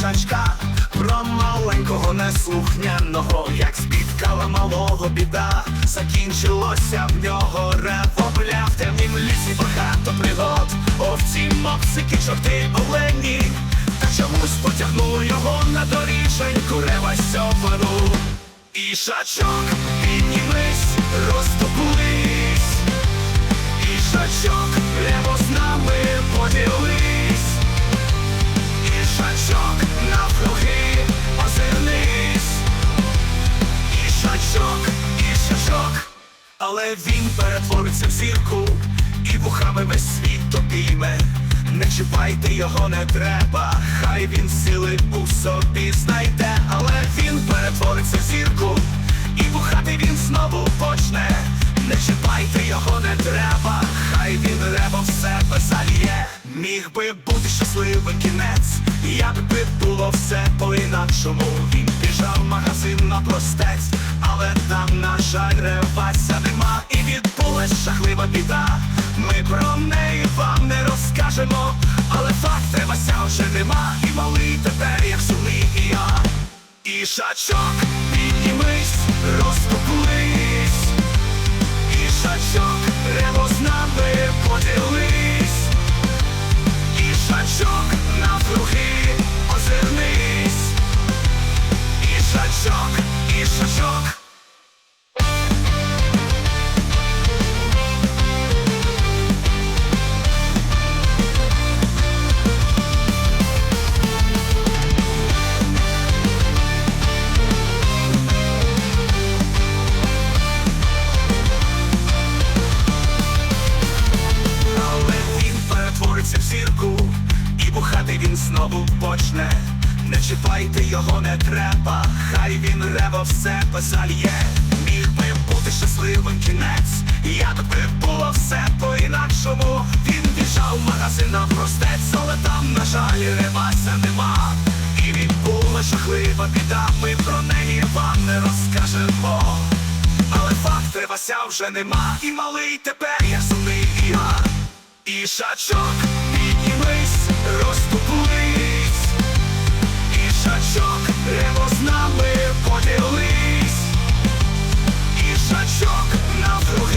їжачка, про маленького неслухняного, як спіткала малого біда, закінчилося в нього ревопля в темнім лісі багато пригод, овці, мопсики, чорти, олені, та чомусь потягнуло його на доріженьку рева сьоперу. Ішачок, піднімись, розтопулись, ішачок. Але він перетвориться в зірку І вухами весь світ обійме Не чіпайте його не треба Хай він сили у собі знайде. Але він перетвориться в зірку І бухати він знову почне. Не чіпайте його не треба Хай він ребо в себе зальє Міг би бути щасливий кінець. Як би було все по-інакшому. Він біжав в магазин на простець. Але там, на жаль, ревася нема. І відбулась жахлива біда. Ми про неї вам не розкажемо. Але факт ревася вже нема. І малий тепер як сумний і я. І шачок, перетвориться в зірку, і бухати він знову почне. Не чіпайте його не треба, хай він рево в себе зальє. Міг би бути щасливим кінець, як би було все по-інакшому. Він біжав в магазин на простець, але там, на жаль, ревася нема. І відбула жахлива біда, ми про неї вам не розкажемо. Але факт ревася вже нема, і малий тепер я сумний і я. І шачок, Їжачок, рево з нами поділись, Їжачок на врух.